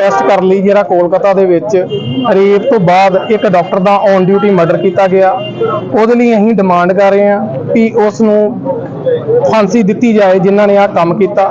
Test ਕਰਨ ਲਈ ਜਿਹੜਾ ਕੋਲਕਾਤਾ ਦੇ ਵਿੱਚ ਰੇਪ ਤੋਂ ਬਾਅਦ ਇੱਕ ਡਾਕਟਰ ਦਾ ਔਨ ਡਿਊਟੀ ਮਰਡਰ ਕੀਤਾ ਗਿਆ। ਉਹਦੇ ਲਈ ਅਸੀਂ ਡਿਮਾਂਡ ਕਰ ਰਹੇ ਹਾਂ ਕਿ ਉਸ ਨੂੰ ਫਾਂਸੀ ਦਿੱਤੀ ਜਾਏ ਜਿਨ੍ਹਾਂ ਨੇ ਆਹ ਕੰਮ ਕੀਤਾ।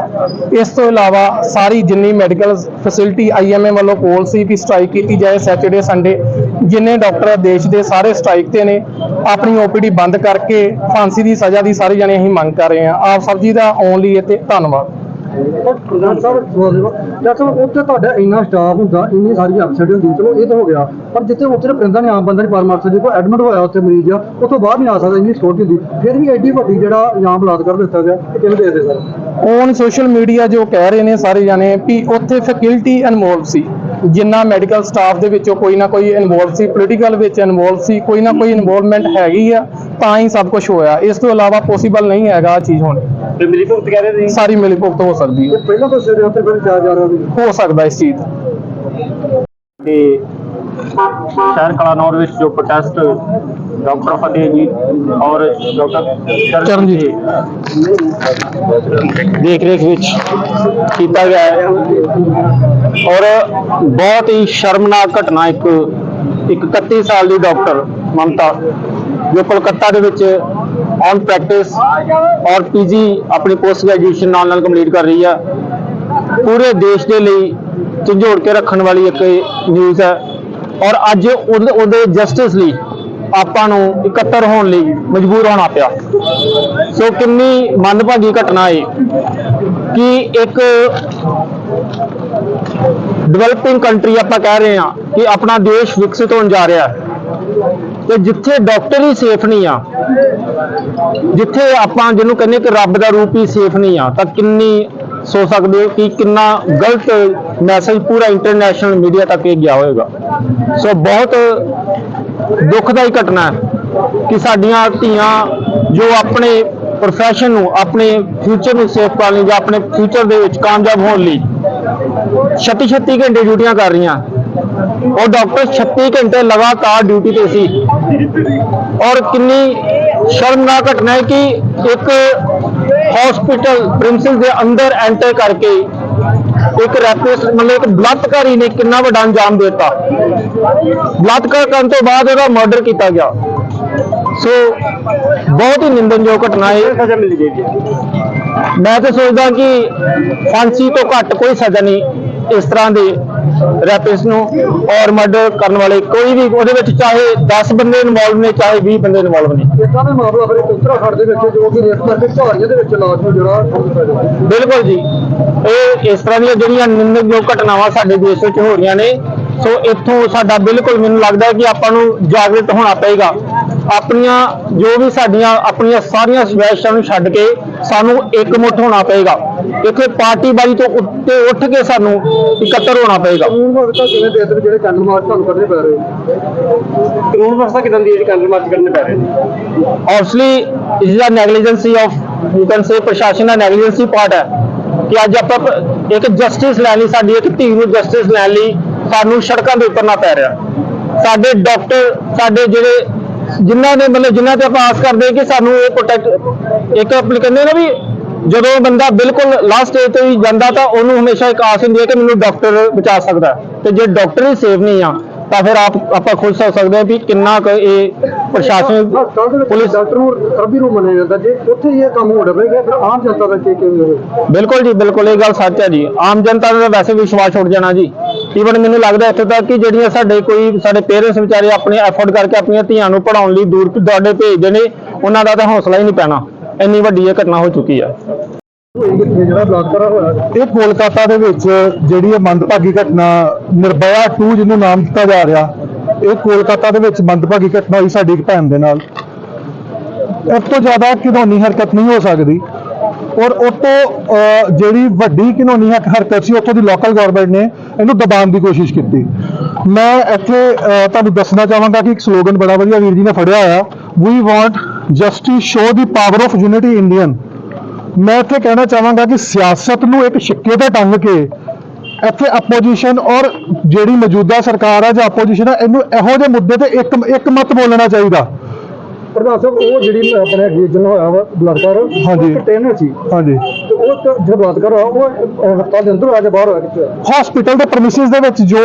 ਇਸ ਤੋਂ ਇਲਾਵਾ ਸਾਰੀ ਜਿੰਨੀ ਮੈਡੀਕਲ ਫੈਸਿਲਿਟੀ ਆਈਐਮਏ ਵੱਲੋਂ ਕੋਲ ਸੀ ਕਿ ਸਟ੍ਰਾਈਕ ਕੀਤੀ ਜਾਏ ਸੈਟਰਡੇ ਸੰਡੇ ਜਿੰਨੇ ਡਾਕਟਰ ਦੇਸ਼ ਦੇ ਸਾਰੇ ਸਟ੍ਰਾਈਕ ਤੇ ਨੇ, ਆਪਣੀ ਓਪੀਡੀ ਬੰਦ ਕਰਕੇ ਫਾਂਸੀ ਦੀ ਸਜ਼ਾ ਦੀ ਸਾਰੇ ਜਣੇ ਅਸੀਂ ਮੰਗ ਕਰ ਰਹੇ ਹਾਂ। ਆਪ ਸਭ ਜੀ ਦਾ ਆਉਣ ਲਈ ਅਤੇ ਧੰਨਵਾਦ। ਪ੍ਰਧਾਨ ਸਾਹਿਬ ਡਾਕਟਰ ਉੱਥੇ ਤੁਹਾਡਾ ਇੰਨਾ ਸਟਾਫ ਹੁੰਦਾ, ਇੰਨੀ ਸਾਰੀ ਅਫਸਰ ਹੁੰਦੀ, ਚਲੋ ਇਹ ਤਾਂ ਹੋ ਗਿਆ। ਪਰ ਜਿੱਥੇ ਉੱਥੇ ਤਾਂ ਪਿੰਡਾਂ ਨੇ ਆਮ ਬੰਦਾ ਨਹੀਂ ਪਰਮਾਰਥ ਜੇ ਕੋਈ ਐਡਮਿਟ ਹੋਇਆ ਉੱਥੇ ਮਰੀਜ਼ ਆ, ਉੱਥੋਂ ਬਾਹਰ ਨਹੀਂ ਆ ਸਕਦਾ, ਇੰਨੀ ਸਕਿਉਰਟੀ ਹੁੰਦੀ। ਫਿਰ ਵੀ ਐਡੀ ਵੱਡੀ ਜਿਹੜਾ ਇਨਾਮ ਬਲਾਤਕਾਰ ਦਿੱਤਾ ਗਿਆ, ਇਹ ਕਿਵੇਂ ਦੇਖਦੇ ਸਰ? ਔਨ ਸੋਸ਼ਲ ਮੀਡੀਆ ਜੋ ਕਹਿ ਰਹੇ ਨੇ ਸਾਰੇ ਜਾਣੇ ਵੀ ਉੱਥੇ ਫੈਕਲਟੀ ਇਨਵੋਲਵ ਸੀ। ਜਿੰਨਾ ਮੈਡੀਕਲ ਸਟਾਫ ਦੇ ਵਿੱਚੋਂ ਕੋਈ ਨਾ ਕੋਈ ਇਨਵੋਲਵ ਸੀ ਪੋਲੀਟੀਕਲ ਵਿੱਚ ਇਨਵੋਲਵ ਸੀ, ਕੋਈ ਨਾ ਕੋਈ ਇਨਵੋਲਵਮੈਂਟ ਹੈਗੀ ਆ। ਤਾਂ ਹੀ ਸਭ ਕੁਝ ਹੋਇਆ। ਇਸ ਤੋਂ ਇਲਾਵਾ ਪੋਸੀਬਲ ਨਹੀਂ ਹੈਗਾ ਆ ਚੀਜ਼ ਹੋਣੀ। ਤੇ ਮੇਰੀ ਭੁਗਤ ਕਹਿ ਰਹੇ ਸਾਰੀ ਮਿਲੀ ਭੁਗਤ ਹੋ ਸਕਦੀ ਹੈ। ਪਹਿਲਾਂ ਤੋਂ ਸਿਰੇ ਉੱਤੇ ਫਿਰ ਜਾ ਜਾ ਰਿਹਾ ਸੀ ਹੋ ਸਕਦਾ ਇਸ ਚੀਜ਼ ਦਾ। ਤੇ ਸ਼ਹਿਰ ਕਲਾਨੌਰ ਵਿੱਚ ਜੋ ਪ੍ਰੋਟੈਸਟ ਡਾਕਟਰ ਫਤਿਹ ਜੀ ਔਰ ਡਾਕਟਰ ਚਰਨਜੀਤ। ਦੇਖ ਰੇਖ ਵਿੱਚ ਕੀਤਾ ਗਿਆ ਹੈ। ਔਰ ਬਹੁਤ ਹੀ ਸ਼ਰਮਨਾਕ ਘਟਨਾ ਇੱਕ 31 ਸਾਲ ਦੀ ਡਾਕਟਰ ਮਮਤਾ, ਜੋ ਕੋਲਕਾਤਾ ਦੇ ਵਿੱਚ ਔਨ ਪ੍ਰੈਕਟਿਸ ਔਰ ਪੀਜੀ ਆਪਣੀ ਪੋਸਟ ਗ੍ਰੈਜੂਏਸ਼ਨ ਨਾਲ ਨਾਲ ਕੰਪਲੀਟ ਕਰ ਰਹੀ ਹੈ ਪੂਰੇ ਦੇਸ਼ ਦੇ ਲਈ ਝੰਜੋੜ ਕੇ ਰੱਖਣ ਵਾਲੀ ਇੱਕ ਨਿਊਜ਼ ਹੈ ਔਰ ਅੱਜ ਉਹਦੇ ਉਹਦੇ ਜਸਟਿਸ ਲਈ ਆਪਾਂ ਨੂੰ ਇਕੱਤਰ ਹੋਣ ਲਈ ਮਜਬੂਰ ਹੋਣਾ ਪਿਆ। ਸੋ ਕਿੰਨੀ ਮੰਦਭਾਗੀ ਘਟਨਾ ਹੈ ਕਿ ਇੱਕ ਡਿਵੈਲਪਿੰਗ ਕੰਟਰੀ ਆਪਾਂ ਕਹਿ ਰਹੇ ਹਾਂ ਕਿ ਆਪਣਾ ਦੇਸ਼ ਵਿਕਸਿਤ ਹੋਣ ਜਾ ਰਿਹਾ ਹੈ। ਤੇ ਜਿੱਥੇ ਡਾਕਟਰ ਹੀ ਸੇਫ ਨਹੀਂ ਆ, ਜਿੱਥੇ ਆਪਾਂ ਜਿਹਨੂੰ ਕਹਿੰਦੇ ਕਿ ਰੱਬ ਦਾ ਰੂਪ ਹੀ ਸੇਫ ਨਹੀਂ ਆ, ਤਾਂ ਕਿੰਨੀ ਸੋਚ ਸਕਦੇ ਹੋ ਕਿ ਕਿੰਨਾ ਗਲਤ ਮੈਸੇਜ ਪੂਰਾ ਇੰਟਰਨੈਸ਼ਨਲ ਮੀਡੀਆ ਤੱਕ ਇਹ ਗਿਆ ਹੋਵੇਗਾ ਸੋ ਬਹੁਤ ਦੁਖਦਾਈ ਘਟਨਾ ਹੈ ਕਿ ਸਾਡੀਆਂ ਧੀਆਂ ਜੋ ਆਪਣੇ ਪ੍ਰੋਫੈਸ਼ਨ ਨੂੰ, ਆਪਣੇ ਫਿਊਚਰ ਨੂੰ ਸੇਫ ਕਰਨ ਲਈ ਜਾਂ ਆਪਣੇ ਫਿਊਚਰ ਦੇ ਵਿੱਚ ਕਾਮਯਾਬ ਹੋਣ ਲਈ 36 36 ਘੰਟੇ ਡਿਊਟੀਆਂ ਕਰ ਰਹੀਆਂ ਉਹ ਡਾਕਟਰ 36 ਘੰਟੇ ਲਗਾਤਾਰ ਡਿਊਟੀ ਤੇ ਸੀ। ਔਰ ਕਿੰਨੀ ਸ਼ਰਮਨਾਕ ਘਟਨਾ ਹੈ ਕਿ ਇੱਕ ਹਸਪੀਟਲ ਪ੍ਰਿੰਸਿਸ ਦੇ ਅੰਦਰ ਐਂਟਰ ਕਰਕੇ ਇੱਕ ਰੈਪਿਸ ਮਤਲਬ ਇੱਕ ਬਲਾਤਕਾਰੀ ਨੇ ਕਿੰਨਾ ਵੱਡਾ ਅੰਜਾਮ ਦਿੱਤਾ। ਬਲਾਤਕਾਰ ਕਰਨ ਤੋਂ ਬਾਅਦ ਉਹਦਾ ਮਰਡਰ ਕੀਤਾ ਗਿਆ। ਸੋ ਬਹੁਤ ਹੀ ਨਿੰਦਨਯੋਗ ਘਟਨਾ ਹੈ। ਮੈਂ ਤਾਂ ਸੋਚਦਾ ਕਿ ਫਾਂਸੀ ਤੋਂ ਘੱਟ ਕੋਈ ਸਜ਼ਾ ਨਹੀਂ ਇਸ ਤਰ੍ਹਾਂ ਦੇ ਰੈਪਿਸ ਨੂੰ ਔਰ ਮਰਡਰ ਕਰਨ ਵਾਲੇ ਕੋਈ ਵੀ ਉਹਦੇ ਵਿੱਚ ਚਾਹੇ 10 ਬੰਦੇ ਇਨਵੋਲਵ ਨੇ ਚਾਹੇ 20 ਬੰਦੇ ਇਨਵੋਲਵ ਨੇ। ਇਦਾਂ ਦੇ ਮਾਮਲਾ ਫਿਰ ਉੱਤਰਾਖੰਡ ਦੇ ਵਿੱਚ ਜੋ ਕਿ ਰੇਪ ਕਰਕੇ ਝਾੜੀਆਂ ਦੇ ਵਿੱਚ ਲਾਸ਼ ਨੂੰ ਜਿਹੜਾ ਠੋਕ ਦਿੱਤਾ ਗਿਆ ਬਿਲਕੁਲ ਜੀ। ਇਹ ਇਸ ਤਰ੍ਹਾਂ ਦੀਆਂ ਜਿਹੜੀਆਂ ਨਿੰਦਣਯੋਗ ਘਟਨਾਵਾਂ ਸਾਡੇ ਦੇਸ਼ ਵਿੱਚ ਹੋ ਰਹੀਆਂ ਨੇ ਸੋ ਇੱਥੋਂ ਸਾਡਾ ਬਿਲਕੁਲ ਮੈਨੂੰ ਲੱਗਦਾ ਕਿ ਆਪਾਂ ਨੂੰ ਜਾਗਰੂਕ ਹੋਣਾ ਪਏਗਾ। ਆਪਣੀਆਂ ਜੋ ਵੀ ਸਾਡੀਆਂ ਆਪਣੀਆਂ ਸਾਰੀਆਂ ਸਵੈਸ਼ਾਂ ਨੂੰ ਛੱਡ ਕੇ ਸਾਨੂੰ ਇਕਮੁੱਠ ਹੋਣਾ ਪਏਗਾ। ਇੱਥੇ ਪਾਰਟੀਬਾਜ਼ੀ ਤੋਂ ਉੱਤੇ ਉੱਠ ਕੇ ਸਾਨੂੰ ਇਕੱਤਰ ਹੋਣਾ ਪਏਗਾ। ਕਾਨੂੰਨ ਵਿਵਸਥਾ ਕਿਵੇਂ ਦੇ ਦੇ ਜਿਹੜੇ ਕੈਂਡਲ ਮਾਰਚ ਤੁਹਾਨੂੰ ਕਰਨੇ ਪੈ ਰਹੇ ਕਾਨੂੰਨ ਵਿਵਸਥਾ ਕਿਦਾਂ ਦੀ ਜਿਹੜੀ ਕੈਂਡਲ ਮਾਰਚ ਕਰਨੇ ਪੈ ਰਹੇ obviously ਇਸ ਦਾ negligence of you can say ਪ੍ਰਸ਼ਾਸਨ ਦਾ ਨੈਗਲੀਜੈਂਸੀ ਪਾਰਟ ਹੈ ਕਿ ਅੱਜ ਆਪਾਂ ਇੱਕ ਜਸਟਿਸ ਲੈਣ ਲਈ ਸਾਡੀ ਇੱਕ ਧੀ ਨੂੰ ਜਸਟਿਸ ਲੈਣ ਲਈ ਸਾਨੂੰ ਸੜਕਾਂ ਦੇ ਉਤਰਨਾ ਪੈ ਰਿਹਾ। ਸਾਡੇ ਡਾਕਟਰ ਸਾਡੇ ਜਿਹੜੇ ਜਿਨ੍ਹਾਂ ਨੇ ਮਤਲਬ ਜਿਨ੍ਹਾਂ ਤੇ ਆਪਾਂ ਆਸ ਕਰਦੇ ਹਾਂ ਕਿ ਸਾਨੂੰ ਇਹ ਪ੍ਰੋਟੈਕਟ ਇੱਕ ਆਪਣੇ ਕਹਿੰਦੇ ਨਾ ਵੀ ਜਦੋਂ ਬੰਦਾ ਬਿਲਕੁਲ ਲਾਸਟ ਸਟੇਜ ਤੇ ਵੀ ਜਾਂਦਾ ਤਾਂ ਉਹਨੂੰ ਹਮੇਸ਼ਾ ਇੱਕ ਆਸ ਹੁੰਦੀ ਹੈ ਕਿ ਮੈਨੂੰ ਡਾਕਟਰ ਬਚਾ ਸਕਦਾ ਤੇ ਜੇ ਡਾਕਟਰ ਹੀ ਸੇਫ ਨਹੀਂ ਆ ਤਾਂ ਫਿਰ ਆਪ ਆਪਾਂ ਖੁਦ ਸੋਚ ਸਕਦੇ ਹਾਂ ਵੀ ਕਿੰਨਾ ਕੁ ਇਹ ਪ੍ਰਸ਼ਾਸਨ ਪੁਲਿਸ ਡਾਕਟਰ ਨੂੰ ਰੱਬੀ ਨੂੰ ਮੰਨਿਆ ਜਾਂਦਾ। ਜੇ ਉੱਥੇ ਇਹ ਕੰਮ ਹੋ ਰਿਹਾ ਫਿਰ ਆਮ ਜਨਤਾ ਦਾ ਕੀ ਕਿਵੇਂ ਹੋਵੇ? ਬਿਲਕੁਲ ਜੀ ਬਿਲਕੁਲ ਇਹ ਗੱਲ ਸੱਚ ਹੈ ਜੀ। ਆਮ ਜਨਤਾ ਦਾ ਵੈਸੇ ਵੀ ਵਿਸ਼ਵਾਸ ਉੱਡ ਜਾਣਾ ਜੀ। ਈਵਨ ਮੈਨੂੰ ਲੱਗਦਾ ਇੱਥੇ ਤੱਕ ਕਿ ਜਿਹੜੀਆਂ ਸਾਡੇ ਕੋਈ ਸਾਡੇ ਪੇਰੈਂਟਸ ਵਿਚਾਰੇ ਆਪਣੇ ਐਫਰਟ ਕਰਕੇ ਆਪਣੀਆਂ ਧੀਆਂ ਨੂੰ ਪੜਾਉਣ ਲਈ ਦੂਰ ਦਰਾਡੇ ਭੇਜਦੇ ਨੇ ਉਹਨਾਂ ਦਾ ਤਾਂ ਹੌਸਲਾ ਹੀ ਨਹੀਂ ਪੈਣਾ। ਇੰਨੀ ਵੱਡੀ ਇਹ ਘਟਨਾ ਹੋ ਚੁੱਕੀ ਹੈ। ਇਹ ਕੋਲਕਾਤਾ ਦੇ ਵਿੱਚ ਜਿਹੜੀ ਇਹ ਮੰਦਭਾਗੀ ਘਟਨਾ ਨਿਰਭਇਆ 2 ਜਿਹਨੂੰ ਨਾਮ ਦਿੱਤਾ ਜਾ ਰਿਹਾ, ਇਹ ਕੋਲਕਾਤਾ ਦੇ ਵਿੱਚ ਮੰਦਭਾਗੀ ਘਟਨਾ ਹੋਈ ਸਾਡੀ ਇੱਕ ਭੈਣ ਦੇ ਨਾਲ। ਇਸ ਤੋਂ ਜ਼ਿਆਦਾ ਘਿਨੌਣੀ ਹਰਕਤ ਨਹੀਂ ਹੋ ਸਕਦੀ। ਔਰ ਉਹ ਤੋਂ ਜਿਹੜੀ ਵੱਡੀ ਘਿਨੌਣੀ ਹਰਕਤ ਸੀ, ਉੱਥੋਂ ਦੀ ਲੋਕਲ ਗਵਰਨਮੈਂਟ ਨੇ ਇਹਨੂੰ ਦਬਾਉਣ ਦੀ ਕੋਸ਼ਿਸ਼ ਕੀਤੀ। ਮੈਂ ਇੱਥੇ ਤੁਹਾਨੂੰ ਦੱਸਣਾ ਚਾਹਾਂਗਾ ਕਿ ਇੱਕ ਸਲੋਗਨ ਬੜਾ ਵਧੀਆ ਵੀਰ ਜੀ ਨੇ ਫੜਿਆ ਹੋਇਆ we want justice show the power of unity Indian ਮੈਂ ਇੱਥੇ ਕਹਿਣਾ ਚਾਹਾਂਗਾ ਕਿ ਸਿਆਸਤ ਨੂੰ ਇੱਕ ਛਿੱਕੇ ਤੇ ਟੰਗ ਕੇ ਇੱਥੇ ਆਪੋਜੀਸ਼ਨ ਔਰ ਜਿਹੜੀ ਮੌਜੂਦਾ ਸਰਕਾਰ ਹੈ ਜਾਂ ਆਪੋਜੀਸ਼ਨ ਹੈ ਇਹਨੂੰ ਇਹੋ ਜਿਹੇ ਮੁੱਦੇ ਤੇ ਇੱਕ ਇੱਕ ਮਤ ਬੋਲਣਾ ਚਾਹੀਦਾ। ਪ੍ਰਧਾਨ ਸਾਹਿਬ ਉਹ ਜਿਹੜੀ ਆਪਣੇ ਜਿਹਨਾਂ ਹੋਇਆ ਵਾ ਬਲਾਤਕਾਰ ਹਾਂਜੀ। ਟ੍ਰੇਨਰ ਸੀ। ਹਾਂਜੀ। ਤੇ ਉਹ ਤਾਂ ਜਿਹੜਾ ਬਲਾਤਕਾਰ ਹੋਇਆ ਉਹ ਹਸਪਤਾਲ ਦੇ ਅੰਦਰ ਆ ਕੇ ਬਾਹਰ ਹੋਇਆ ਕਿੱਥੇ? ਹੋਇਆ? ਹਸਪੀਟਲ ਦੇ ਪ੍ਰੈਮਿਸਿਸ ਦੇ ਵਿੱਚ ਜੋ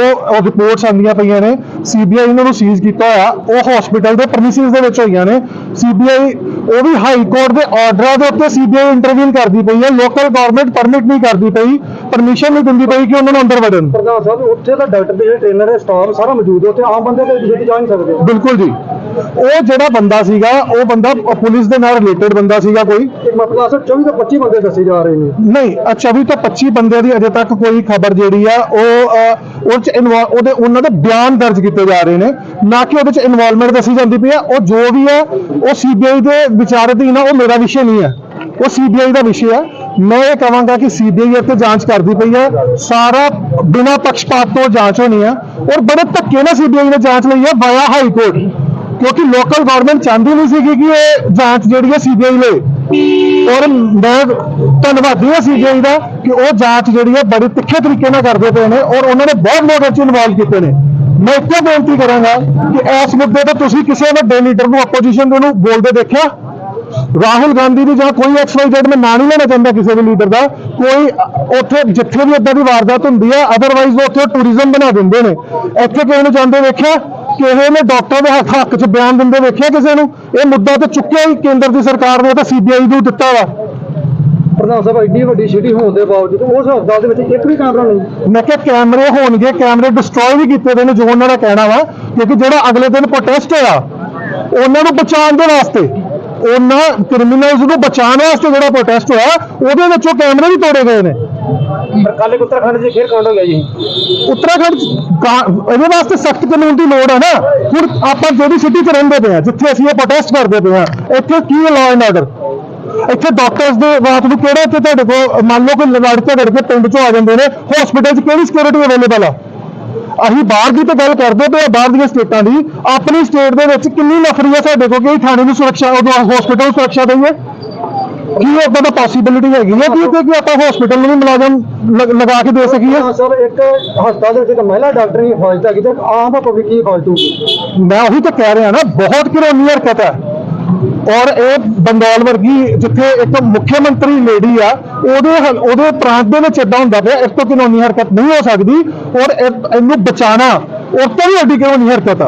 ਰਿਪੋਰਟਸ ਆਉਂਦੀਆਂ ਪਈਆਂ ਨੇ ਸੀਬੀਆਈ ਇਹਨਾਂ ਨੂੰ ਸੀਜ਼ ਕੀਤਾ ਹੋਇਆ ਉਹ ਹਸਪੀਟਲ ਦੇ ਪ੍ਰੈਮਿਸਿਸ ਦੇ ਵਿੱਚ ਹੋਈਆਂ ਨੇ। ਸੀਬੀਆਈ ਉਹ ਵੀ ਹਾਈ ਕੋਰਟ ਦੇ ਆਰਡਰਾਂ ਦੇ ਉੱਤੇ ਸੀਬੀਆਈ ਇੰਟਰਵਿਊ ਕਰਦੀ ਪਈ ਹੈ ਲੋਕਲ ਗਵਰਨਮੈਂਟ ਪਰਮਿਟ ਨਹੀਂ ਕਰਦੀ ਪਈ ਪਰਮਿਸ਼ਨ ਨਹੀਂ ਦਿੰਦੀ ਪਈ ਕਿ ਉਹਨਾਂ ਨੂੰ ਅੰਦਰ ਵੜਨ। ਪ੍ਰਧਾਨ ਸਾਹਿਬ ਉੱਥੇ ਤਾਂ ਡਾਕਟਰ ਦੇ ਜਿਹੜੇ ਟ੍ਰੇਨਰ ਹੈ ਸਟਾਫ ਸਾਰਾ ਮੌਜੂਦ ਹੈ ਉੱਥੇ ਆਮ ਬੰਦੇ ਤੇ ਜਿੱਥੇ ਜਾ ਨਹੀਂ ਸਕਦੇ। ਬਿਲਕੁਲ ਜੀ। ਉਹ ਜਿਹੜਾ ਬੰਦਾ ਸੀਗਾ ਉਹ ਬੰਦਾ ਪੁਲਿਸ ਦੇ ਨਾਲ ਰਿਲੇਟਡ ਬੰਦਾ ਸੀਗਾ ਕੋਈ। ਮਤਲਬ ਅਸਲ 24 ਤੋਂ 25 ਬੰਦੇ ਦੱਸੇ ਜਾ ਰਹੇ ਨੇ। ਨਹੀਂ ਅ 24 ਤੋਂ 25 ਬੰਦਿਆਂ ਦੀ ਅਜੇ ਤੱਕ ਕੋਈ ਖਬਰ ਜਿਹੜੀ ਆ ਉਹ ਅ, ਉਹ ਚ ਇਨਵੋਲ ਉਹਦੇ ਉਹਨਾਂ ਦੇ ਬਿਆਨ ਦਰਜ ਕੀਤੇ ਜਾ ਰਹੇ ਨੇ। ਨਾ ਕਿ ਉਹਦੇ ਚ ਇਨਵੋਲਵਮੈਂਟ ਦੱਸੀ ਜਾਂਦੀ ਪਈ ਆ ਉਹ ਜੋ ਵੀ ਆ ਉਹ ਸੀਬੀਆਈ ਦੇ ਵਿਚਾਰ ਅਧੀਨ ਆ ਉਹ ਮੇਰਾ ਵਿਸ਼ੇ ਨਹੀਂ ਹੈ ਉਹ ਸੀਬੀਆਈ ਦਾ ਵਿਸ਼ੇ ਆ। ਮੈਂ ਇਹ ਕਹਾਂਗਾ ਕਿ ਸੀਬੀਆਈ ਇੱਥੇ ਜਾਂਚ ਕਰਦੀ ਪਈ ਆ। ਸਾਰਾ ਬਿਨਾਂ ਪੱਖਪਾਤ ਤੋਂ ਜਾਂਚ ਹੋਣੀ ਆ। ਔਰ ਬੜੇ ਧੱਕੇ ਨਾਲ ਸੀਬੀਆਈ ਨੇ ਜਾਂਚ ਲਈ ਆ ਵਾਇਆ ਹਾਈ ਕੋਰਟ ਕਿਉਂਕਿ ਲੋਕਲ ਗਵਰਨਮੈਂਟ ਚਾਹੁੰਦੀ ਨਹੀਂ ਸੀਗੀ ਕਿ ਇਹ ਜਾਂਚ ਜਿਹੜੀ ਹੈ ਸੀਬੀਆਈ ਲਏ। ਔਰ ਮੈਂ ਧੰਨਵਾਦੀ ਹਾਂ ਸੀਬੀਆਈ ਦਾ ਕਿ ਉਹ ਜਾਂਚ ਜਿਹੜੀ ਹੈ ਬੜੇ ਤਿੱਖੇ ਤਰੀਕੇ ਨਾਲ ਕਰਦੇ ਪਏ ਨੇ ਔਰ ਉਹਨਾਂ ਨੇ ਬਹੁਤ ਲੋਕ ਇਹ 'ਚ ਇਨਵੋਲਵ ਕੀਤੇ ਨੇ। ਮੈਂ ਇੱਕੋ ਬੇਨਤੀ ਕਰਾਂਗਾ ਕਿ ਇਸ ਮੁੱਦੇ ਤੇ ਤੁਸੀਂ ਕਿਸੇ ਵੱਡੇ ਲੀਡਰ ਨੂੰ ਆਪੋਜੀਸ਼ਨ ਦੇ ਨੂੰ ਬੋਲਦੇ ਦੇਖਿਆ? ਰਾਹੁਲ ਗਾਂਧੀ ਦੀ ਜਾਂ ਕੋਈ ਐਕਸ ਵਾਈ ਜ਼ੈਡ ਮੈਂ ਨਾਂ ਨਹੀਂ ਲੈਣਾ ਚਾਹੁੰਦਾ ਕਿਸੇ ਵੀ ਲੀਡਰ ਦਾ। ਕੋਈ ਉੱਥੇ ਜਿੱਥੇ ਵੀ ਇਦਾਂ ਦੀ ਵਾਰਦਾਤ ਹੁੰਦੀ ਹੈ ਅਦਰਵਾਈਜ਼ ਉਹ ਉੱਥੇ ਟੂਰਿਜ਼ਮ ਬਣਾ ਦਿੰਦੇ ਨੇ। ਇੱਥੇ ਕਿਸੇ ਨੂੰ ਜਾਂਦੇ ਵੇਖਿਆ ਕਿਸੇ ਨੇ? ਡਾਕਟਰ ਦੇ ਹੱਕ ਹੱਕ 'ਚ ਬਿਆਨ ਦਿੰਦੇ ਵੇਖਿਆ ਕਿਸੇ ਨੂੰ? ਇਹ ਮੁੱਦਾ ਤਾਂ ਚੁੱਕਿਆ ਹੀ ਕੇਂਦਰ ਦੀ ਸਰਕਾਰ ਨੇ ਤਾਂ ਸੀਬੀਆਈ ਨੂੰ ਦਿੱਤਾ ਵਾ। ਪ੍ਰਧਾਨ ਸਾਹਿਬ ਐਡੀ ਵੱਡੀ ਸਿਟੀ ਹੋਣ ਦੇ ਬਾਵਜੂਦ ਉਸ ਹਸਪਤਾਲ ਦੇ ਵਿੱਚ ਇੱਕ ਵੀ ਕੈਮਰਾ ਨਹੀਂ। ਮੈਂ ਕਿਹਾ ਕੈਮਰੇ ਹੋਣਗੇ ਕੈਮਰੇ ਡਿਸਟਰੋਏ ਵੀ ਕੀਤੇ ਦੇ ਨੇ ਜੋ ਉਹਨਾਂ ਦਾ ਕਹਿਣਾ ਵਾ। ਕਿਉਂਕਿ ਜਿਹੜਾ ਅਗਲੇ ਦਿਨ ਪ੍ਰੋਟੈਸਟ ਹੋਇਆ ਉਹਨਾਂ ਨੂੰ ਬਚਾਉਣ ਦੇ ਵਾਸਤੇ ਉਹਨਾਂ ਕ੍ਰਿਮੀਨਲਸ ਨੂੰ ਬਚਾਉਣ ਵਾਸਤੇ ਜਿਹੜਾ ਪ੍ਰੋਟੈਸਟ ਹੋਇਆ ਉਹਦੇ ਵਿੱਚ ਕੈਮਰੇ ਵੀ ਤੋੜੇ ਗਏ ਨੇ। ਕੱਲ ਉੱਤਰਾਖੰਡ 'ਚ ਫੇਰ ਕਾਂਡ ਹੋ ਗਿਆ ਜੀ। ਉੱਤਰਾਖੰਡ 'ਚ ਗਾ- ਇਹਦੇ ਵਾਸਤੇ ਸਖਤ ਕਾਨੂੰਨ ਦੀ ਲੋੜ ਹੈ ਨਾ। ਹੁਣ ਆਪਾਂ ਜਿਹੜੀ ਸਿਟੀ 'ਚ ਰਹਿੰਦੇ ਪਏ ਆ, ਜਿੱਥੇ ਅਸੀਂ ਇਹ ਪ੍ਰੋਟੈਸਟ ਕਰਦੇ ਪਏ ਆ, ਇੱਥੇ ਕੀ ਲਾਅ ਐਂਡ ਆਰਡਰ ਇੱਥੇ ਡਾਕਟਰਸ ਦੇ ਰਾਤ ਨੂੰ ਕਿਹੜੇ ਇੱਥੇ ਤੁਹਾਡੇ ਕੋਲ, ਮੰਨ ਲਓ ਕੋਈ ਲੜ ਝਗੜ ਕੇ ਪਿੰਡ 'ਚੋਂ ਆ ਜਾਂਦੇ ਨੇ ਹਸਪੀਟਲ 'ਚ ਕਿਹੜੀ ਸਿਕਿਉਰਿਟੀ ਅਵੇਲੇਬਲ ਆ? ਅਸੀਂ ਬਾਹਰ ਦੀ ਤਾਂ ਗੱਲ ਕਰਦੇ ਪਏ ਆ, ਬਾਹਰ ਦੀਆਂ ਸਟੇਟਾਂ ਦੀ। ਆਪਣੀ ਸਟੇਟ ਦੇ ਵਿੱਚ ਕਿੰਨੀ ਨਫਰੀ ਆ ਸਾਡੇ ਕੋਲ ਕਿ ਅਸੀਂ ਥਾਣੇ ਨੂੰ ਸੁਰੱਖਿਆ, ਉਦੋਂ ਹਸਪੀਟਲ ਨੂੰ ਸੁਰੱਖਿਆ ਦਈਏ? ਕੀ ਏਦਾਂ ਦਾ ਪੋਸੀਬਿਲਿਟੀ ਹੈਗੀ ਹੈ ਕਿ ਕਿ ਆਪਾਂ ਹਸਪੀਟਲ ਨੂੰ ਵੀ ਮੁਲਾਜ਼ਮ ਲਗ- ਲਗਾ ਕੇ ਦੇ ਸਕੀਏ? ਪ੍ਰਧਾਨ ਸਾਹਿਬ ਇੱਕ ਹਸਪਤਾਲ ਦੇ ਵਿੱਚ ਇੱਕ ਮਹਿਲਾ ਡਾਕਟਰ ਹੀ ਫਾਲਟ ਹੈਗੀ ਤੇ ਆਮ ਪਬਲਿਕ ਕੀ ਫਾਲਤੂ ਮੈਂ ਉਹੀ ਤਾਂ ਕਹਿ ਰਿਹਾ ਨਾ ਬਹੁਤ ਘਿਰੋਨੀ ਹਰਕਤ ਹੈ। ਔਰ ਇਹ ਬੰਗਾਲ ਵਰਗੀ ਜਿੱਥੇ ਇੱਕ ਮੁੱਖ ਮੰਤਰੀ ਲੇਡੀ ਆ ਉਹਦੇ ਹਲ- ਉਹਦੇ ਪ੍ਰਾਂਤ ਦੇ ਵਿੱਚ ਇਦਾਂ ਹੁੰਦਾ ਪਿਆ ਇਸ ਤੋਂ ਘਿਰੋਨੀ ਹਰਕਤ ਨਹੀਂ ਹੋ ਸਕਦੀ? ਔਰ ਇਹ- ਇਹਨੂੰ ਬਚਾਣਾ ਉਹ ਤੋਂ ਵੀ ਵੱਡੀ ਘਿਰੋਨੀ ਹਰਕਤ ਆ?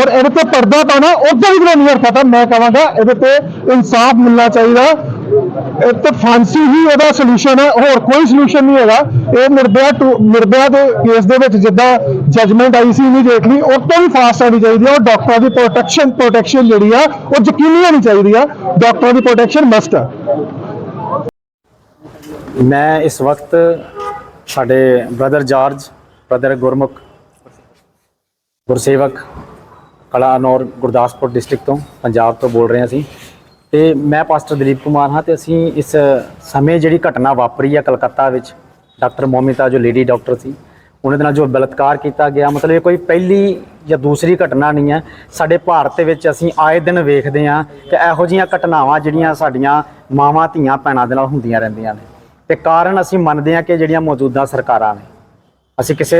ਔਰ ਇਹਦੇ ਤੇ ਪਰਦਾ ਪਾਣਾ ਉਹ ਤੋਂ ਵੀ ਘਿਰੋਨੀ ਹਰਕਤ ਆ? ਮੈਂ ਕਹਾਂਗਾ ਇਹਦੇ ਤੇ ਇਨਸਾਫ ਮਿਲਣਾ ਚਾਹੀਦਾ। ਤੇ ਫਾਂਸੀ ਹੀ ਉਹਦਾ ਸੋਲੂਸ਼ਨ ਹੈ, ਹੋਰ ਕੋਈ ਸੋਲੂਸ਼ਨ ਨਹੀਂ ਹੈਗਾ। ਇਹ ਨਿਰਭਇਆ ਟੂ, ਨਿਰਭਇਆ ਦੇ ਕੇਸ ਦੇ ਵਿੱਚ ਜਿੱਦਾਂ ਜਜਮੈਂਟ ਆਈ ਸੀ ਇਮੀਡੀਏਟਲੀ ਉਹ ਤੋਂ ਵੀ ਫਾਸਟ ਆਣੀ ਚਾਹੀਦੀ ਹੈ। ਔਰ ਡਾਕਟਰਾਂ ਦੀ ਪ੍ਰੋਟੈਕਸ਼ਨ ਪ੍ਰੋਟੈਕਸ਼ਨ ਜਿਹੜੀ ਆ, ਉਹ ਯਕੀਨੀ ਹੋਣੀ ਚਾਹੀਦੀ ਆ। ਡਾਕਟਰਾਂ ਦੀ ਪ੍ਰੋਟੈਕਸ਼ਨ ਮਸਟ ਆ। ਮੈਂ ਇਸ ਵਕਤ ਸਾਡੇ brother George brother Gurmukh, Gursewak Kalanaur Gurdaspur district ਤੋਂ ਪੰਜਾਬ ਤੋਂ ਬੋਲ ਰਹੇ ਹਾਂ ਅਸੀਂ ਤੇ ਮੈਂ ਪਾਸਟਰ ਦਲੀਪ ਕੁਮਾਰ ਹਾਂ ਤੇ ਅਸੀਂ ਇਸ ਸਮੇਂ ਜਿਹੜੀ ਘਟਨਾ ਵਾਪਰੀ ਹੈ ਕਲਕੱਤਾ ਵਿੱਚ, ਡਾਕਟਰ ਮੋਮਿਤਾ ਜੋ ਲੇਡੀ ਡਾਕਟਰ ਸੀ, ਉਹਨਾਂ ਦੇ ਨਾਲ ਜੋ ਬਲਾਤਕਾਰ ਕੀਤਾ ਗਿਆ, ਮਤਲਬ ਇਹ ਕੋਈ ਪਹਿਲੀ ਜਾਂ ਦੂਸਰੀ ਘਟਨਾ ਨਹੀਂ ਹੈ। ਸਾਡੇ ਭਾਰਤ ਦੇ ਵਿੱਚ ਅਸੀਂ ਆਏ ਦਿਨ ਵੇਖਦੇ ਹਾਂ ਕਿ ਇਹੋ ਜਿਹੀਆਂ ਘਟਨਾਵਾਂ ਜਿਹੜੀਆਂ ਸਾਡੀਆਂ ਮਾਵਾਂ, ਧੀਆਂ, ਭੈਣਾਂ ਦੇ ਨਾਲ ਹੁੰਦੀਆਂ ਰਹਿੰਦੀਆਂ ਨੇ। ਤੇ ਕਾਰਨ ਅਸੀਂ ਮੰਨਦੇ ਹਾਂ ਕਿ ਜਿਹੜੀਆਂ ਮੌਜੂਦਾ ਸਰਕਾਰਾਂ ਨੇ। ਅਸੀਂ ਕਿਸੇ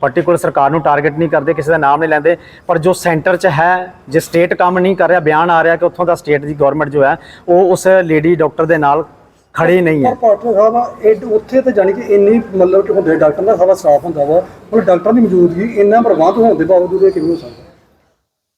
ਪਾਰਟਿਕੂਲਰ ਸਰਕਾਰ ਨੂੰ ਟਾਰਗੇਟ ਨਹੀਂ ਕਰਦੇ ਕਿਸੇ ਦਾ ਨਾਮ ਨਹੀਂ ਲੈਂਦੇ ਪਰ ਜੋ ਸੈਂਟਰ 'ਚ ਹੈ ਜੇ ਸਟੇਟ ਕੰਮ ਨਹੀਂ ਕਰ ਰਿਹਾ ਬਿਆਨ ਆ ਰਿਹਾ ਕਿ ਉੱਥੋਂ ਦਾ ਸਟੇਟ ਦੀ ਗਵਰਨਮੈਂਟ ਜੋ ਹੈ ਉਹ ਉਸ ਲੇਡੀ ਡਾਕਟਰ ਦੇ ਨਾਲ ਖੜੀ ਨਹੀਂ ਹੈ। ਪਰ ਪਾਟਰ ਸਾਹਿਬ ਇਹ ਉੱਥੇ ਤਾਂ ਜਾਣੀ ਕਿ ਇੰਨੀ ਮਤਲਬ ਕਿ ਹੁੰਦੇ ਡਾਕਟਰ ਦਾ ਸਾਰਾ ਸਟਾਫ ਹੁੰਦਾ ਵਾ ਹੁਣ ਡਾਕਟਰਾਂ ਦੀ ਮੌਜੂਦਗੀ ਇੰਨਾ ਪ੍ਰਬੰਧ ਹੋਣ ਦੇ ਬਾਵਜੂਦ ਇਹ ਕਿਵੇਂ ਹੋ ਸਕਦਾ?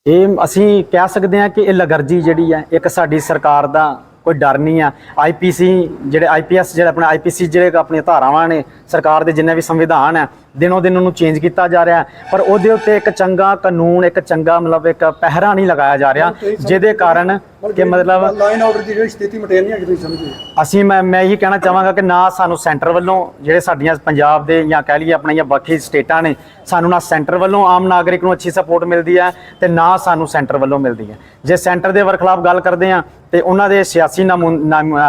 ਇਹ ਅਸੀਂ ਕਹਿ ਸਕਦੇ ਹਾਂ ਕਿ ਇਹ ਲਗਰਜੀ ਜਿਹੜੀ ਹੈ ਇੱਕ ਸਾਡੀ ਸਰਕਾਰ ਦਾ ਕੋਈ ਡਰ ਨਹੀਂ ਆ। ਆਈਪੀਸੀ ਜਿਹੜੇ ਆਈਪੀਐਸ ਜਿਹੜੇ ਆਪਣੇ ਆਈਪੀਸੀ ਜਿਹੜੇ ਆਪਣੀਆਂ ਧਾਰਾਵਾਂ ਨੇ ਸਰਕਾਰ ਦੇ ਜਿੰਨੇ ਵੀ ਸੰਵਿਧਾਨ ਹੈ ਦਿਨੋਂ ਦਿਨ ਉਹਨੂੰ ਚੇਂਜ ਕੀਤਾ ਜਾ ਰਿਹਾ ਪਰ ਉਹਦੇ ਉੱਤੇ ਇੱਕ ਚੰਗਾ ਕਾਨੂੰਨ ਇੱਕ ਚੰਗਾ ਮਤਲਬ ਇੱਕ ਪਹਿਰਾ ਨਹੀਂ ਲਗਾਇਆ ਜਾ ਰਿਹਾ ਜਿਹਦੇ ਕਾਰਨ ਕਿ ਮਤਲਬ ਲਾਈਨ ਆਰਡਰ ਦੀ ਜਿਹੜੀ ਸਥਿਤੀ ਮੇਨਟੇਨ ਨਹੀਂ ਹੈ ਤੁਸੀਂ ਸਮਝੇ। ਅਸੀਂ ਮੈਂ ਮੈਂ ਇਹੀ ਕਹਿਣਾ ਚਾਹਾਂਗਾ ਕਿ ਨਾ ਸਾਨੂੰ ਸੈਂਟਰ ਵੱਲੋਂ ਜਿਹੜੇ ਸਾਡੀਆਂ ਪੰਜਾਬ ਦੇ ਜਾਂ ਕਹਿ ਲਈਏ ਆਪਣੀਆਂ ਬਾਕੀ ਸਟੇਟਾਂ ਨੇ ਸਾਨੂੰ ਨਾ ਸੈਂਟਰ ਵੱਲੋਂ ਆਮ ਨਾਗਰਿਕ ਨੂੰ ਅੱਛੀ ਸਪੋਰਟ ਮਿਲਦੀ ਹੈ ਤੇ ਨਾ ਸਾਨੂੰ ਸੈਂਟਰ ਵੱਲੋਂ ਮਿਲਦੀ ਹੈ। ਜੇ ਸੈਂਟਰ ਦੇ ਵਰਖਲਾਫ ਗੱਲ ਕਰਦੇ ਆ ਤੇ ਉਹਨਾਂ ਦੇ ਸਿਆਸੀ ਨਾਮੁ-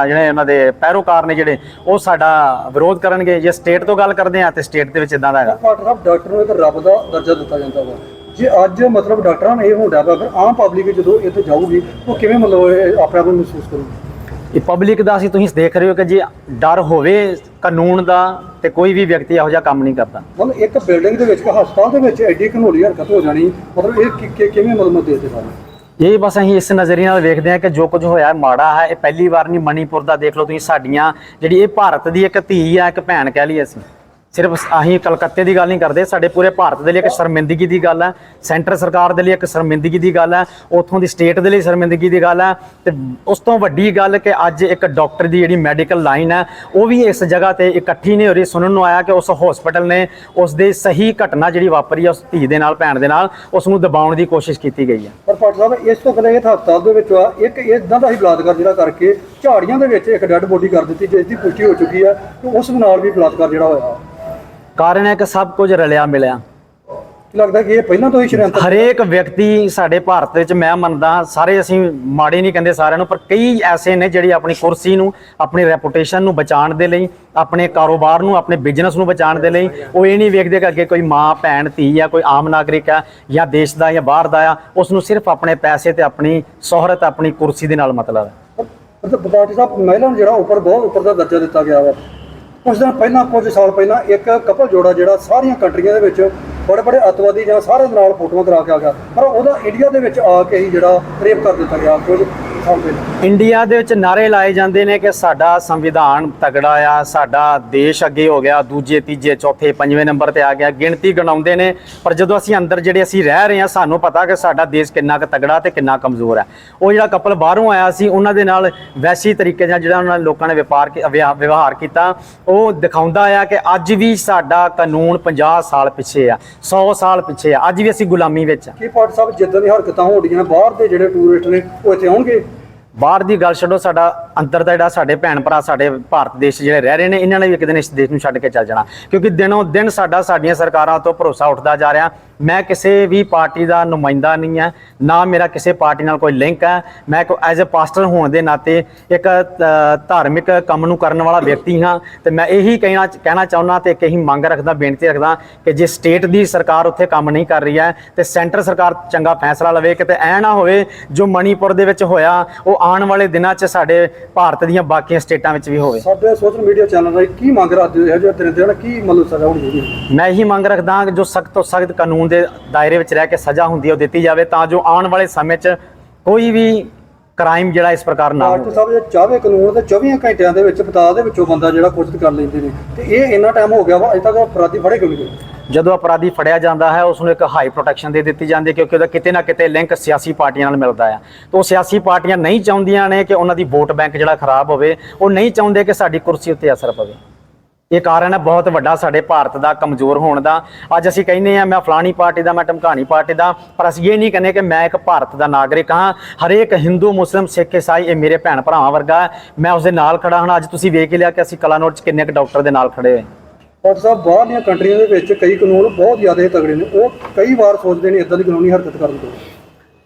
ਜਿਹੜੇ ਉਹਨਾਂ ਦੇ ਪੈਰੋਕਾਰ ਨੇ ਜਿਹੜੇ ਉਹ ਸਾਡਾ ਵਿਰੋਧ ਕਰਨਗੇ। ਜੇ ਸਟੇਟ ਤੋਂ ਗੱਲ ਕਰਦੇ ਆ ਤੇ ਸਟੇਟ ਦੇ ਵਿੱਚ ਇਦਾਂ ਦਾ ਹੈਗਾ। ਪਾਟਰ ਸਾਹਿਬ ਡਾਕਟਰ ਨੂੰ ਇੱਕ ਰੱਬ ਦਾ ਦਰਜਾ ਦਿੱਤਾ ਜਾਂਦਾ ਵਾ। ਜੇ ਅੱਜ ਮਤਲਬ ਡਾਕਟਰਾਂ ਨੂੰ ਇਹ ਹੁੰਦਾ ਵਾ ਫਿਰ ਆਮ ਪਬਲਿਕ ਜਦੋਂ ਇੱਥੇ ਜਾਊਗੀ ਉਹ ਕਿਵੇਂ ਮਤਲਬ ਇਹ ਆਪਣੇ ਆਪ ਨੂੰ ਮਹਿਸੂਸ ਕਰੂਗੀ? ਇਹ ਪਬਲਿਕ ਦਾ ਅਸੀਂ ਤੁਸੀਂ ਦੇਖ ਰਹੇ ਹੋ ਕਿ ਜੇ ਡਰ ਹੋਵੇ ਕਾਨੂੰਨ ਦਾ ਤੇ ਕੋਈ ਵੀ ਵਿਅਕਤੀ ਇਹੋ ਜਿਹਾ ਕੰਮ ਨਹੀਂ ਕਰਦਾ। ਮਤਲਬ ਇੱਕ ਬਿਲਡਿੰਗ ਦੇ ਵਿੱਚ ਇੱਕ ਹਸਪਤਾਲ ਦੇ ਵਿੱਚ ਐਡੀ ਘਨੋਲੀ ਹਰਕਤ ਹੋ ਜਾਣੀ ਮਤਲਬ ਇਹ ਕਿ- ਕਿ- ਕਿਵੇਂ ਮਤਲਬ ਦੇ ਦੇ ਸਾਰੇ ਇਹ ਬਸ ਅਸੀਂ ਇਸ ਨਜ਼ਰੀਏ ਨਾਲ ਵੇਖਦੇ ਹਾਂ ਕਿ ਜੋ ਕੁਝ ਹੋਇਆ ਹੈ ਮਾੜਾ ਹੈ ਇਹ ਪਹਿਲੀ ਵਾਰ ਨਹੀਂ ਮਣੀਪੁਰ ਦਾ ਦੇਖ ਲਓ ਤੁਸੀਂ ਸਾਡੀਆਂ ਜਿਹੜੀ ਇਹ ਭਾਰਤ ਦੀ ਇੱਕ ਧੀ ਆ ਇੱਕ ਭੈਣ ਕਹਿ ਲਈ ਅਸੀਂ। ਸਿਰਫ ਅਸੀਂ ਕਲਕੱਤੇ ਦੀ ਗੱਲ ਨਹੀਂ ਕਰਦੇ, ਸਾਡੇ ਪੂਰੇ ਭਾਰਤ ਦੇ ਲਈ ਇੱਕ ਸ਼ਰਮਿੰਦਗੀ ਦੀ ਗੱਲ ਹੈ, ਸੈਂਟਰ ਸਰਕਾਰ ਦੇ ਲਈ ਇੱਕ ਸ਼ਰਮਿੰਦਗੀ ਦੀ ਗੱਲ ਹੈ, ਉਥੋਂ ਦੀ ਸਟੇਟ ਦੇ ਲਈ ਸ਼ਰਮਿੰਦਗੀ ਦੀ ਗੱਲ ਹੈ, ਤੇ ਉਸ ਤੋਂ ਵੱਡੀ ਗੱਲ ਕਿ ਅੱਜ ਇੱਕ ਡਾਕਟਰ ਦੀ ਜਿਹੜੀ ਮੈਡੀਕਲ ਲਾਈਨ ਹੈ, ਉਹ ਵੀ ਇਸ ਜਗ੍ਹਾ ਤੇ ਇਕੱਠੀ ਨਹੀਂ ਹੋ ਰਹੀ, ਸੁਣਨ ਨੂੰ ਆਇਆ ਕਿ ਉਸ ਹਸਪੀਟਲ ਨੇ ਉਸ ਦੇ ਸਹੀ ਘਟਨਾ ਜਿਹੜੀ ਵਾਪਰੀ ਹੈ ਉਸ ਧੀ ਦੇ ਨਾਲ, ਭੈਣ ਦੇ ਨਾਲ, ਉਸ ਨੂੰ ਦਬਾਉਣ ਦੀ ਕੋਸ਼ਿਸ਼ ਕੀਤੀ ਗਈ ਹੈ। ਪਰ ਪਾਟ ਸਾਹਿਬ, ਇਸ ਤੋਂ ਪਹਿਲਾਂ ਇਹ ਹਸਪਤਾਲ ਦੇ ਵਿੱਚ ਇੱਕ ਇਦਾਂ ਦਾ ਹੀ ਬਲਾਤਕਾਰ ਜਿਹੜਾ ਕਰਕੇ ਝਾੜੀਆਂ ਦੇ ਵਿੱਚ ਇੱਕ ਡੈੱਡ ਬੋਡੀ ਕਰ ਦਿੱਤੀ, ਜਿਸ ਦੀ ਪੁਸ਼ਟੀ ਹੋ ਚੁੱਕੀ ਹੈ ਕਿ ਉਸ ਨਾਲ ਵੀ ਬਲਾਤਕਾਰ ਜਿਹੜਾ ਹੋਇਆ। ਕਾਰਨ ਹੈ ਕਿ ਸਭ ਕੁਝ ਰਲਿਆ ਮਿਲਿਆ। ਲੱਗਦਾ ਕਿ ਇਹ ਪਹਿਲਾਂ ਤੋਂ ਹੀ ਸ਼ਰੇਆਮ ਹਰੇਕ ਵਿਅਕਤੀ ਸਾਡੇ ਭਾਰਤ ਵਿੱਚ ਮੈਂ ਮੰਨਦਾ ਸਾਰੇ ਅਸੀਂ ਮਾੜੇ ਨਹੀਂ ਕਹਿੰਦੇ ਸਾਰਿਆਂ ਨੂੰ ਪਰ ਕਈ ਐਸੇ ਨੇ ਜਿਹੜੀ ਆਪਣੀ ਕੁਰਸੀ ਨੂੰ ਆਪਣੀ ਰੈਪੂਟੇਸ਼ਨ ਨੂੰ ਬਚਾਉਣ ਦੇ ਲਈ ਆਪਣੇ ਕਾਰੋਬਾਰ ਨੂੰ ਆਪਣੇ ਬਿਜ਼ਨਸ ਨੂੰ ਬਚਾਉਣ ਦੇ ਲਈ ਉਹ ਇਹ ਨਹੀਂ ਵੇਖਦੇ ਕਿ ਅੱਗੇ ਕੋਈ ਮਾਂ ਭੈਣ ਧੀ ਆ ਕੋਈ ਆਮ ਨਾਗਰਿਕ ਆ ਜਾਂ ਦੇਸ਼ ਦਾ ਜਾਂ ਬਾਹਰ ਦਾ ਆ ਉਸ ਨੂੰ ਸਿਰਫ ਆਪਣੇ ਪੈਸੇ ਤੇ ਆਪਣੀ ਸ਼ੋਹਰਤ ਆਪਣੀ ਕੁਰਸੀ ਦੇ ਨਾਲ ਮਤਲਬ ਹੈ। ਮਤਲਬ ਪਾਰਟੀ ਸਾਹਿਬ ਮਹਿਲਾ ਨੂੰ ਜਿਹੜਾ ਉੱਪਰ ਬਹੁਤ ਉੱਪਰ ਦਾ ਦਰਜਾ ਦਿੱਤਾ ਗਿਆ ਵਾ। ਕੁਝ ਦਿਨ ਪਹਿਲਾਂ ਕੁਝ ਸਾਲ ਪਹਿਲਾਂ ਇੱਕ ਕਪਲ ਜੋੜਾ ਜਿਹੜਾ ਸਾਰੀਆਂ ਕੰਟਰੀਆਂ ਦੇ ਵਿੱਚ ਬੜੇ ਬੜੇ ਅੱਤਵਾਦੀ ਜਾਂ ਸਾਰੇ ਦੇ ਨਾਲ ਫੋਟੋਆਂ ਕਰਾ ਕੇ ਆ ਗਿਆ। ਪਰ ਉਹਦਾ ਇੰਡੀਆ ਦੇ ਵਿੱਚ ਆ ਕੇ ਹੀ ਜਿਹੜਾ ਰੇਪ ਕਰ ਦਿੱਤਾ ਗਿਆ ਕੁਝ ਇੰਡੀਆ ਦੇ ਵਿੱਚ। ਨਾਰੇ ਲਾਏ ਜਾਂਦੇ ਨੇ ਕਿ ਸਾਡਾ ਸੰਵਿਧਾਨ ਤਗੜਾ ਆ, ਸਾਡਾ ਦੇਸ਼ ਅੱਗੇ ਹੋ ਗਿਆ, ਦੂਜੇ, ਤੀਜੇ, ਚੌਥੇ, ਪੰਜਵੇਂ ਨੰਬਰ ਤੇ ਆ ਗਿਆ, ਗਿਣਤੀ ਗਣਾਉਂਦੇ ਨੇ। ਪਰ ਜਦੋਂ ਅਸੀਂ ਅੰਦਰ ਜਿਹੜੇ ਅਸੀਂ ਰਹਿ ਰਹੇ ਹਾਂ, ਸਾਨੂੰ ਪਤਾ ਕਿ ਸਾਡਾ ਦੇਸ਼ ਕਿੰਨਾ ਕੁ ਤਗੜਾ ਤੇ ਕਿੰਨਾ ਕਮਜ਼ੋਰ ਹੈ ਉਹ ਜਿਹੜਾ ਕਪਲ ਬਾਹਰੋਂ ਆਇਆ ਸੀ, ਉਹਨਾਂ ਦੇ ਨਾਲ ਵੈਸੀ ਤਰੀਕੇ ਨਾਲ ਜਿਹੜਾ ਉਹਨਾਂ ਲੋਕਾਂ ਨੇ ਵਪਾਰ ਕੀ- ਵਿਵਹਾਰ ਕੀਤਾ, ਉਹ ਦਿਖਾਉਂਦਾ ਆ ਕਿ ਅੱਜ ਵੀ ਸਾਡਾ ਕਾਨੂੰਨ 50 ਸਾਲ ਪਿੱਛੇ ਆ। 100 ਸਾਲ ਪਿੱਛੇ ਆ। ਅੱਜ ਵੀ ਅਸੀਂ ਗੁਲਾਮੀ ਵਿੱਚ ਆ। ਕੀ ਪਾਰਟੀ ਸਾਹਿਬ ਜਿੱਦਾਂ ਦੀ ਹਰਕਤਾਂ ਹੋ ਰਹੀਆਂ ਬਾਹਰ ਦੇ ਜਿਹੜੇ ਟੂਰਿਸਟ ਨੇ ਉਹ ਇੱਥੇ ਆਉਣਗੇ? ਬਾਹਰ ਦੀ ਗੱਲ ਛੱਡੋ ਸਾਡਾ ਅੰਦਰ ਦਾ ਜਿਹੜਾ ਸਾਡੇ ਭੈਣ ਭਰਾ, ਸਾਡੇ ਭਾਰਤ ਦੇਸ਼ ਜਿਹੜੇ ਰਹਿ ਰਹੇ ਨੇ, ਇਹਨਾਂ ਨੇ ਵੀ ਇੱਕ ਦਿਨ ਇਸ ਦੇਸ਼ ਨੂੰ ਛੱਡ ਕੇ ਚੱਲ ਜਾਣਾ। ਕਿਉਂਕਿ ਦਿਨੋਂ ਦਿਨ ਸਾਡਾ, ਸਾਡੀਆਂ ਸਰਕਾਰਾਂ ਤੋਂ ਭਰੋਸਾ ਉੱਠਦਾ ਜਾ ਰਿਹਾ। ਮੈਂ ਕਿਸੇ ਵੀ ਪਾਰਟੀ ਦਾ ਨੁਮਾਇੰਦਾ ਨਹੀਂ ਹੈ, ਨਾ ਮੇਰਾ ਕਿਸੇ ਪਾਰਟੀ ਨਾਲ ਕੋਈ ਲਿੰਕ ਹੈ। ਮੈਂ ਕੋ ਐਜ਼ ਅ ਪਾਸਟਰ ਹੋਣ ਦੇ ਨਾਤੇ ਇੱਕ ਧਾਰਮਿਕ ਕੰਮ ਨੂੰ ਕਰਨ ਵਾਲਾ ਵਿਅਕਤੀ ਹਾਂ ਤੇ ਮੈਂ ਇਹੀ ਕਹਿਣਾ ਕਹਿਣਾ ਚਾਹੁੰਦਾ ਤੇ ਇੱਕ ਇਹੀ ਮੰਗ ਰੱਖਦਾ, ਬੇਨਤੀ ਰੱਖਦਾ ਕਿ ਜੇ ਸਟੇਟ ਦੀ ਸਰਕਾਰ ਉੱਥੇ ਕੰਮ ਨਹੀਂ ਕਰ ਰਹੀ ਹੈ ਤੇ ਸੈਂਟਰ ਸਰਕਾਰ ਚੰਗਾ ਫੈਸਲਾ ਲਵੇ, ਕਿਤੇ ਐ ਨਾ ਹੋਵੇ ਜੋ ਮਣੀਪੁਰ ਦੇ ਵਿੱਚ ਹੋਇਆ, ਉਹ ਆਉਣ ਵਾਲੇ ਦਿਨਾਂ 'ਚ ਸਾਡੇ ਭਾਰਤ ਦੀਆਂ ਬਾਕੀਆਂ ਸਟੇਟਾਂ ਵਿੱਚ ਵੀ ਹੋਵੇ। ਸਾਡੇ ਸੋਸ਼ਲ ਮੀਡੀਆ ਚੈਨਲ ਰਾਹੀਂ ਕੀ ਮੰਗ ਰੱਖਦੇ ਹੋ? ਦਿਨ ਦਿਨ ਕੀ ਮਤਲਬ ਸਜ਼ਾ ਹੋਣੀ ਚਾਹੀਦੀ ਮੈਂ ਇਹੀ ਮੰਗ ਰੱਖਦਾ ਹਾਂ ਕਿ ਜੋ ਸਖਤ ਤੋਂ ਸਖਤ ਕਾਨੂੰਨ ਦੇ ਦਾਇਰੇ ਵਿੱਚ ਰਹਿ ਕੇ ਸਜ਼ਾ ਹੁੰਦੀ ਹੈ ਉਹ ਦਿੱਤੀ ਜਾਵੇ ਤਾਂ ਜੋ ਆਉਣ ਵਾਲੇ ਸਮੇਂ 'ਚ ਕੋਈ ਵੀ ਕ੍ਰਾਈਮ ਜਿਹੜਾ ਇਸ ਪ੍ਰਕਾਰ ਨਾ ਹੋਵੇ। ਸਾਹਿਬ ਜੇ ਚਾਹਵੇ ਕਾਨੂੰਨ ਤੇ 24 ਘੰਟਿਆਂ ਦੇ ਵਿੱਚ ਪਤਾ ਦੇ ਵਿੱਚੋਂ ਬੰਦਾ ਜਿਹੜਾ ਕੁਝ ਕਰ ਲੈਂਦੇ ਨੇ ਤੇ ਇਹ ਇੰਨਾ ਟਾਈਮ ਹੋ ਗਿਆ ਵਾ ਅਜੇ ਤੱਕ ਅਪਰਾਧੀ ਫੜੇ ਕਿਉਂ ਨਹੀਂ ਗਏ? ਜਦੋਂ ਅਪਰਾਧੀ ਫੜਿਆ ਜਾਂਦਾ ਹੈ ਉਸ ਨੂੰ ਇੱਕ ਹਾਈ ਪ੍ਰੋਟੈਕਸ਼ਨ ਦੇ ਦਿੱਤੀ ਜਾਂਦੀ ਹੈ ਕਿਉਂਕਿ ਉਹਦਾ ਕਿਤੇ ਨਾ ਕਿਤੇ ਲਿੰਕ ਸਿਆਸੀ ਪਾਰਟੀਆਂ ਨਾਲ ਮਿਲਦਾ ਹੈ। ਤਾਂ ਉਹ ਸਿਆਸੀ ਪਾਰਟੀਆਂ ਨਹੀਂ ਚਾਹੁੰਦੀਆਂ ਨੇ ਕਿ ਉਹਨਾਂ ਦੀ ਵੋਟ ਬੈਂਕ ਜਿਹੜਾ ਖਰਾਬ ਹੋਵੇ ਉਹ ਨਹੀਂ ਚਾਹੁੰਦੇ ਕਿ ਸਾਡੀ ਕੁਰਸੀ ਉੱਤੇ ਅਸਰ ਪਵੇ। ਇਹ ਕਾਰਨ ਹੈ, ਬਹੁਤ ਵੱਡਾ ਸਾਡੇ ਭਾਰਤ ਦਾ ਕਮਜ਼ੋਰ ਹੋਣ ਦਾ। ਅੱਜ ਅਸੀਂ ਕਹਿੰਦੇ ਆ ਮੈਂ ਫਲਾਣੀ ਪਾਰਟੀ ਦਾ, ਮੈਂ ਢਮਕਾਣੀ ਪਾਰਟੀ ਦਾ, ਪਰ ਅਸੀਂ ਇਹ ਨਹੀਂ ਕਹਿੰਦੇ ਕਿ ਮੈਂ ਇੱਕ ਭਾਰਤ ਦਾ ਨਾਗਰਿਕ ਹਾਂ। ਹਰੇਕ ਹਿੰਦੂ, ਮੁਸਲਿਮ, ਸਿੱਖ ਈਸਾਈ ਇਹ ਮੇਰੇ ਭੈਣ ਭਰਾਵਾਂ ਵਰਗਾ ਮੈਂ ਉਸ ਦੇ ਨਾਲ ਖੜਾ ਹਾਂ। ਅੱਜ ਤੁਸੀਂ ਵੇਖ ਲਿਆ ਕਿ ਅਸੀਂ ਕਲਾਨੋਟ 'ਚ ਕਿੰਨੇ ਕੁ ਡਾਕਟਰ ਦੇ ਨਾਲ ਖੜੇ ਹੋਏ ਡਾਕਟਰ ਸਾਹਿਬ ਬਾਹਰ ਦੀਆਂ ਕੰਟਰੀਆਂ ਦੇ ਵਿੱਚ ਕਈ ਕਾਨੂੰਨ ਬਹੁਤ ਜ਼ਿਆਦਾ ਹੀ ਤਗੜੇ ਨੇ। ਉਹ ਕਈ ਵਾਰ ਸੋਚਦੇ ਨੇ ਇਦਾਂ ਦੀ ਕਾਨੂੰਨੀ ਹਰਕਤ ਕਰਨ ਤੋਂ।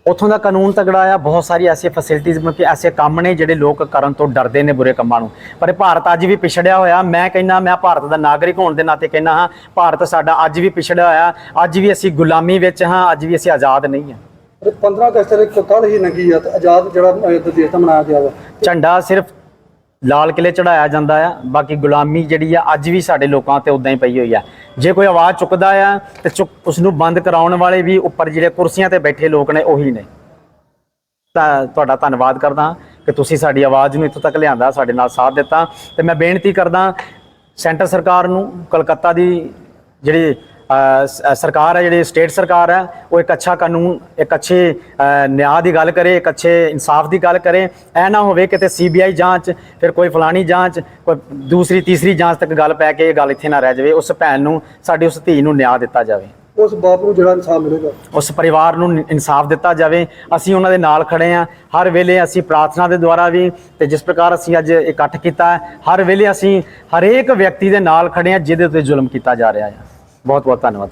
ਉੱਥੋਂ ਦਾ ਕਾਨੂੰਨ ਤਗੜਾ ਆ ਬਹੁਤ ਸਾਰੀ ਐਸੀ ਫੈਸਿਲਿਟੀਆਂ ਮਤਲਬ ਕਿ ਐਸੇ ਕੰਮ ਨੇ ਜਿਹੜੇ ਲੋਕ ਕਰਨ ਤੋਂ ਡਰਦੇ ਨੇ ਬੁਰੇ ਕੰਮਾਂ ਨੂੰ। ਪਰ ਇਹ ਭਾਰਤ ਅੱਜ ਵੀ ਪਿਛੜਿਆ ਹੋਇਆ ਮੈਂ ਕਹਿੰਦਾ ਮੈਂ ਭਾਰਤ ਦਾ ਨਾਗਰਿਕ ਹੋਣ ਦੇ ਨਾਤੇ ਕਹਿੰਦਾ ਹਾਂ ਭਾਰਤ ਸਾਡਾ ਅੱਜ ਵੀ ਪਿਛੜਿਆ ਹੋਇਆ ਅੱਜ ਵੀ ਅਸੀਂ ਗੁਲਾਮੀ ਵਿੱਚ ਹਾਂ ਅੱਜ ਵੀ ਅਸੀਂ ਆਜ਼ਾਦ ਨਹੀਂ ਹਾਂ। ਤੇ 15 ਅਗਸਤ ਦੇ ਕੱਲ ਹੀ ਨੰਗੀ ਆ ਤੇ ਆਜ਼ਾਦ ਜਿਹੜਾ ਦੇਸ਼ ਦਾ ਮਨਾਇਆ ਗਿਆ ਝੰਡਾ ਸਿਰਫ ਲਾਲ ਕਿਲੇ ਚੜਾਇਆ ਜਾਂਦਾ ਆ। ਬਾਕੀ ਗੁਲਾਮੀ ਜਿਹੜੀ ਆ, ਅੱਜ ਵੀ ਸਾਡੇ ਲੋਕਾਂ ਤੇ ਉਦਾਂ ਹੀ ਪਈ ਹੋਈ ਆ। ਜੇ ਕੋਈ ਆਵਾਜ਼ ਚੁੱਕਦਾ ਆ, ਤੇ ਚੁੱਕ ਉਸ ਨੂੰ ਬੰਦ ਕਰਾਉਣ ਵਾਲੇ ਵੀ ਉੱਪਰ ਜਿਹੜੇ ਕੁਰਸੀਆਂ ਤੇ ਬੈਠੇ ਲੋਕ ਨੇ, ਉਹੀ ਨੇ। ਤਾਂ ਤੁਹਾਡਾ ਧੰਨਵਾਦ ਕਰਦਾ ਹਾਂ ਕਿ ਤੁਸੀਂ ਸਾਡੀ ਆਵਾਜ਼ ਨੂੰ ਇੱਥੋਂ ਤੱਕ ਲਿਆਂਦਾ, ਸਾਡੇ ਨਾਲ ਸਾਥ ਦਿੱਤਾ। ਤੇ ਮੈਂ ਬੇਨਤੀ ਕਰਦਾ, ਸੈਂਟਰ ਸਰਕਾਰ ਨੂੰ, ਕਲਕੱਤਾ ਦੀ ਜਿਹੜੀ ਸਰਕਾਰ ਹੈ ਜਿਹੜੀ ਸਟੇਟ ਸਰਕਾਰ ਹੈ ਉਹ ਇੱਕ ਅੱਛਾ ਕਾਨੂੰਨ ਇੱਕ ਅੱਛੇ ਨਿਆਂ ਦੀ ਗੱਲ ਕਰੇ ਇੱਕ ਅੱਛੇ ਇਨਸਾਫ ਦੀ ਗੱਲ ਕਰੇ। ਐ ਨਾ ਹੋਵੇ ਕਿਤੇ ਸੀਬੀਆਈ ਜਾਂਚ ਫਿਰ ਕੋਈ ਫਲਾਣੀ ਜਾਂਚ ਕੋਈ ਦੂਸਰੀ ਤੀਸਰੀ ਜਾਂਚ ਤੱਕ ਗੱਲ ਪੈ ਕੇ ਇਹ ਗੱਲ ਇੱਥੇ ਨਾ ਰਹਿ ਜਾਵੇ। ਉਸ ਭੈਣ ਨੂੰ ਸਾਡੀ ਉਸ ਧੀ ਨੂੰ ਨਿਆਂ ਦਿੱਤਾ ਜਾਵੇ। ਉਸ ਬਾਪ ਨੂੰ ਜਿਹੜਾ ਇਨਸਾਫ ਮਿਲੇਗਾ? ਉਸ ਪਰਿਵਾਰ ਨੂੰ ਇਨਸਾਫ ਦਿੱਤਾ ਜਾਵੇ। ਅਸੀਂ ਉਹਨਾਂ ਦੇ ਨਾਲ ਖੜੇ ਹਾਂ। ਹਰ ਵੇਲੇ ਅਸੀਂ ਪ੍ਰਾਰਥਨਾ ਦੇ ਦੁਆਰਾ ਵੀ ਤੇ ਜਿਸ ਪ੍ਰਕਾਰ ਅਸੀਂ ਅੱਜ ਇਕੱਠ ਕੀਤਾ ਹਰ ਵੇਲੇ ਅਸੀਂ ਹਰੇਕ ਵਿਅਕਤੀ ਦੇ ਨਾਲ ਖੜੇ ਹਾਂ ਜਿਹਦੇ ਉੱਤੇ ਜ਼ੁਲਮ ਕੀਤਾ ਜਾ ਰਿਹਾ ਹੈ। ਬਹੁਤ ਬਹੁਤ ਧੰਨਵਾਦ।